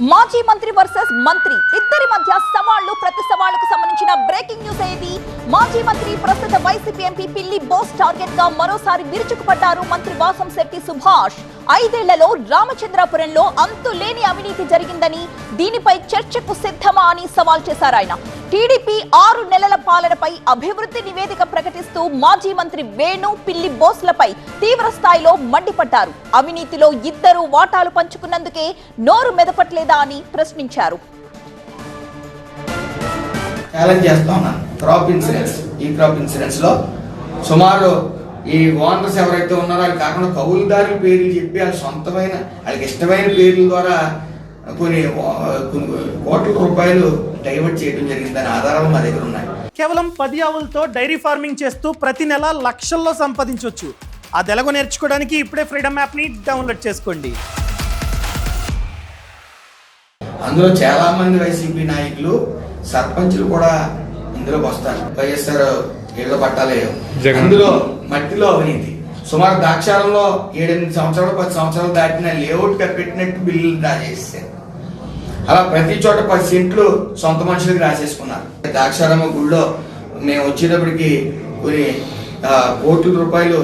మాజీ మంత్రి వర్సెస్ మంత్రి. ఇద్దరి మధ్య సవాళ్ళు ప్రతి సవాళ్ళకు సంబంధించిన బ్రేకింగ్ న్యూస్ ఏది? మాజీ మంత్రి ప్రస్తుత వైసీపీ ఎంపీ పిల్లి బోస్ టార్గెట్గా మరోసారి విరుచుకుపడ్డారు మంత్రి వాసం శెట్టి సుభాష్. ఐదేళ్ళలో రామచంద్రాపురంలో అంతు లేని అవినీతి జరిగిందని దీనిపై చర్చకు సిద్ధమా అని సవాల్ చేశారు ఆయన. టీడీపీ ఆరు నెలల పాలనపై అభివృద్ధి నివేదిక ప్రకటిస్తూ మాజీ మంత్రి వేణు పిల్లి బోస్లపై తీవ్ర స్థాయిలో మండిపడ్డారు. అవినీతిలో ఇద్దరు వాటాలు పంచుకున్నందుకే నోరు మెదపట్లేదా అని ప్రశ్నించారు. ఛాలెంజ్ చేస్తా ఉన్నాను క్రాప్ ఇన్సూరెన్స్ ఈ క్రాప్ ఇన్సూరెన్స్లో సుమారు ఈ ఓనర్స్ ఎవరైతే ఉన్నారో అది కాకుండా కౌలుదారుల పేర్లు చెప్పి వాళ్ళ సొంతమైన వాళ్ళకి ఇష్టమైన పేర్ల ద్వారా కొన్ని కొన్ని కోట్ల రూపాయలు డైవర్ట్ చేయడం జరిగిందని ఆధారాలు మా దగ్గర ఉన్నాయి. కేవలం పది ఆవులతో డైరీ ఫార్మింగ్ చేస్తూ ప్రతి నెల లక్షల్లో సంపాదించవచ్చు. ఆ తెలుగు నేర్చుకోవడానికి ఇప్పుడే ఫ్రీడమ్ యాప్ని డౌన్లోడ్ చేసుకోండి. అందులో చాలా మంది వైసీపీ నాయకులు సర్పంచులు కూడా ఇందులోకి వస్తారు. వైఎస్ఆర్ ఏదో పట్టాలే జగన్. అందులో మట్టిలో అవినీతి. సుమారు దాక్షారంలో ఏడెనిమిది సంవత్సరాలు పది సంవత్సరాలు దాటిన లేఅవుట్ పెట్టినట్టు బిల్లులు డ్రా చేసేసారు అలా ప్రతి చోట పది సెంట్లు సొంత మనుషులకి రాసేసుకున్నారు. దాక్షారమ్మ గుళ్ళో మేము వచ్చేటప్పటికి కొన్ని కోట్ల రూపాయలు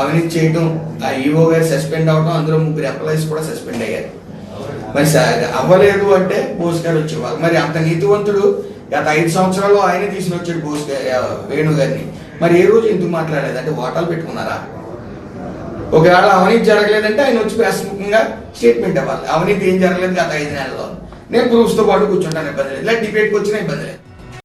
అవినీతి చేయటం ఆ ఈఓ గారు సస్పెండ్ అవడం అందులో ముగ్గురు ఎంప్లాయీస్ కూడా సస్పెండ్ అయ్యారు. మరి అవ్వలేదు అంటే బోస్ గారు వచ్చేవారు మరి అంత నీతివంతుడు గత ఐదు సంవత్సరాలు ఆయన తీసుకుని వచ్చాడు బోస్ వేణు గారిని. మరి ఏ రోజు ఎందుకు మాట్లాడలేదు? అంటే ఓటాలు పెట్టుకున్నారా? ఒకవేళ అవినీతి జరగలేదంటే ఆయన వచ్చి ప్రాథమికంగా స్టేట్మెంట్ ఇవ్వాలి. అవినీతి ఏం జరగలేదు గత ఐదు నెలల్లో. నేను ప్రూఫ్స్తో పాటు కూర్చుంటాను ఇబ్బంది లేదు. లేదా డిబేట్కి వచ్చిన ఇబ్బంది లేదు.